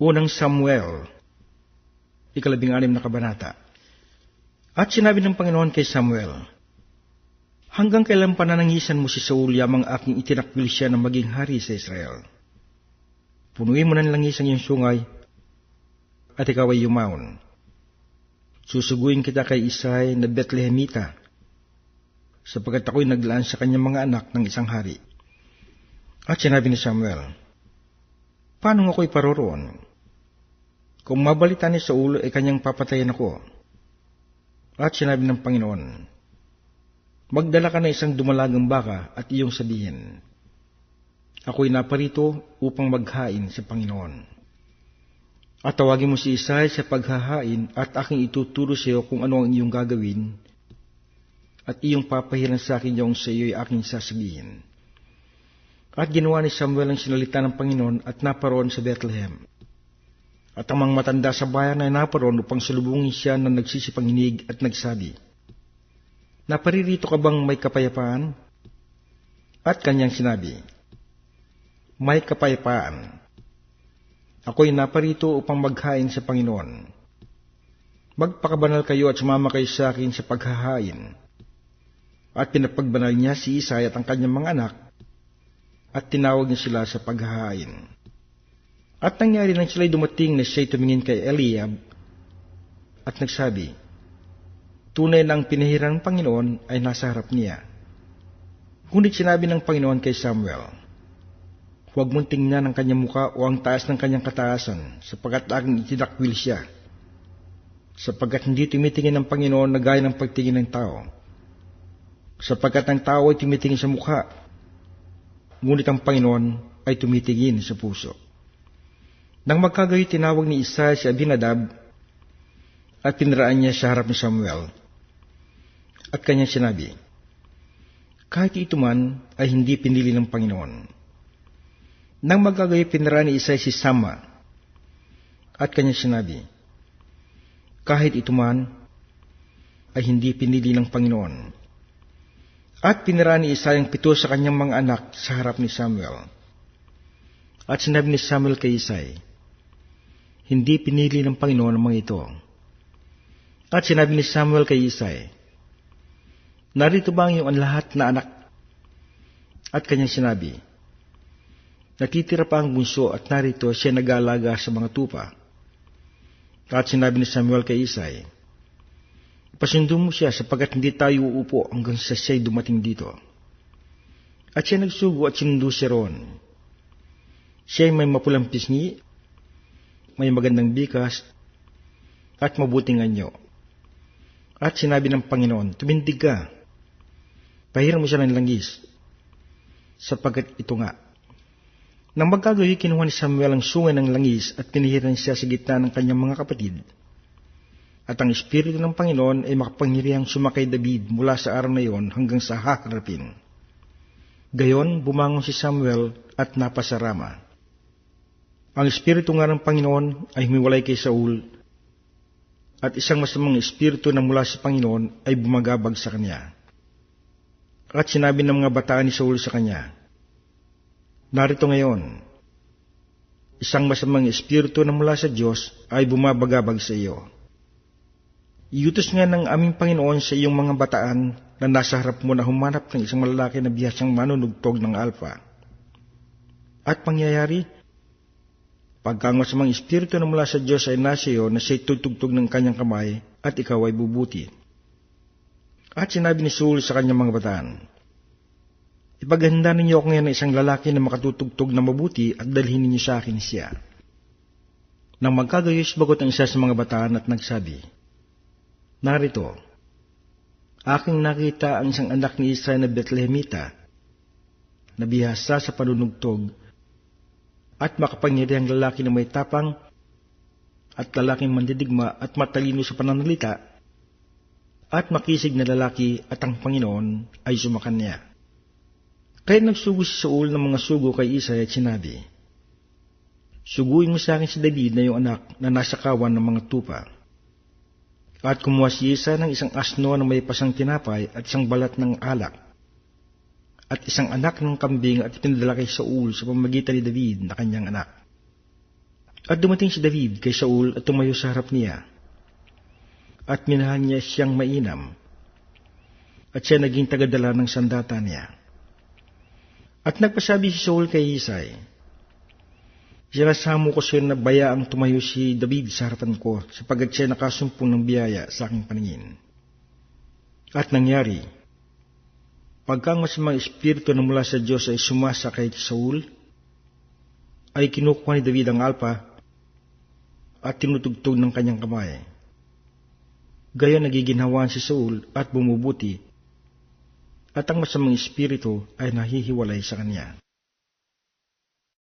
Unang Samuel, ikalabing anim na kabanata. At sinabi ng Panginoon kay Samuel, Hanggang kailan pananangisan mo si Saul yamang aking itinakwil siya na maging hari sa Israel? Punuin mo ng langis ang iyong sungay, at ikaw ay yumaon. Susuguin kita kay Isay na Bethlehemita, sapagkat ako'y naglaan sa kanyang mga anak ng isang hari. At sinabi ni Samuel, Paano ako'y paroroon? Kung mabalita ni Saul ay kanyang papatayin ako. At sinabi ng Panginoon, Magdala ka ng isang dumalagang baka at iyong sabihin, Ako'y naparito upang maghain sa Panginoon. At tawagin mo si Isay sa paghahain at aking ituturo sa iyo kung ano ang iyong gagawin at iyong papahiran sa akin yung sa iyo ay aking sasabihin. At ginawa ni Samuel ang sinalita ng Panginoon at naparoon sa Bethlehem. At ang mga matanda sa bayan ay naparoon upang salubungin siya na nagsisipanginig at nagsabi, Naparirito ka bang may kapayapaan? At kanyang sinabi, May kapayapaan. Ako'y naparito upang maghain sa Panginoon. Magpakabanal kayo at sumama kayo sa akin sa paghahain. At pinapagbanal niya si Isay at ang kanyang mga anak, at tinawag niya sila sa paghahain. At nangyari nang sila'y dumating na siya'y tumingin kay Eliab, at nagsabi, tunay na ang pinahirang ng Panginoon ay nasa harap niya. Ngunit sinabi ng Panginoon kay Samuel, Huwag mong tingnan ang kanyang muka o ang taas ng kanyang kataasan, sapagkat aking itinakwil siya. Sapagkat hindi tumitingin ng Panginoon na gaya ng pagtingin ng tao. Sapagkat ang tao ay tumitingin sa mukha, ngunit ang Panginoon ay tumitingin sa puso. Nang magkagayo tinawag ni Isa si Abinadab at pinaraan niya sa harap ni Samuel at kanyang sinabi, Kahit ito man ay hindi pinili ng Panginoon. Nang magagay pinara ni Isay si Sama, at kanyang sinabi, Kahit ito man ay hindi pinili ng Panginoon. At pinara ni Isay ang pito sa kanyang mga anak sa harap ni Samuel. At sinabi ni Samuel kay Isay, Hindi pinili ng Panginoon ang mga ito. At sinabi ni Samuel kay Isay, Narito ba ang iyong lahat na anak? At kanyang sinabi, Natitira pa ang bunso at narito siya nag-aalaga sa mga tupa. At sinabi ni Samuel kay Isay, Pasundo mo siya sapagkat hindi tayo uupo hanggang sa siya'y dumating dito. At siya nagsugo at sinundo siya roon. Siya'y may mapulang pisngi, may magandang bikas, at mabuting anyo. At sinabi ng Panginoon, tumindig ka, pahiram mo siya ng langis, sapagkat ito nga. Nang magkagayoy, kinuha ni Samuel ang sungay ng langis at pinihiran siya sa gitna ng kanyang mga kapatid. At ang Espiritu ng Panginoon ay makapangyarihang sumakay David mula sa araw na iyon hanggang sa hakarapin. Gayon, bumangon si Samuel at napasarama. Ang Espiritu nga ng Panginoon ay humiwalay kay Saul at isang masamang Espiritu na mula sa Panginoon ay bumagabag sa kanya. At sinabi ng mga bataan ni Saul sa kanya, Narito ngayon, isang masamang espiritu na mula sa Diyos ay bumabagabag sa iyo. Iutos nga ng aming Panginoon sa iyong mga bataan na nasa harap mo na humanap ng isang malalaki na biyasang manunugtog ng alfa. At pangyayari, pagka ang masamang espiritu na mula sa Diyos ay nasa iyo na siya'y tutugtog ng kanyang kamay at ikaw ay bubuti. At sinabi ni Saul sa kanyang mga bataan, Ipaghanda ninyo ako ngayon ng isang lalaki na makatutugtog na mabuti at dalhin ninyo sa akin siya. Nang magkagayos bagot ang isa sa mga bataan at nagsabi, Narito, aking nakita ang isang anak ni Israel na Bethlehemita, na bihasa sa panunugtog, at makapangyarihang lalaki na may tapang, at lalaking mandidigma at matalino sa pananalita, at makisig na lalaki at ang Panginoon ay sumakan niya. Kaya nagsugo si Saul ng mga sugo kay Isay at sinabi, Suguin mo sa akin si David na yung anak na nasa kawan ng mga tupa. At kumuha si Isa ng isang asno na may pasang tinapay at isang balat ng alak. At isang anak ng kambing at pinadala kay Saul sa pamagitan ni David na kanyang anak. At dumating si David kay Saul at tumayo sa harap niya. At minahan niya siyang mainam. At siya naging tagadala ng sandata niya. At nagpasabi si Saul kay Isay, Sinasamo ko siya na bayaang tumayo si David sa harapan ko sapagat siya nakasumpong ng biyaya sa aking paningin. At nangyari, pagka ang masamang espiritu na mula sa Diyos ay sumasa kay Saul, ay kinukuha ni David ang alpa at tinutugtog ng kanyang kamay. Gaya nagiginhawaan si Saul at bumubuti, at ang masamang espiritu ay nahihiwalay sa kanya.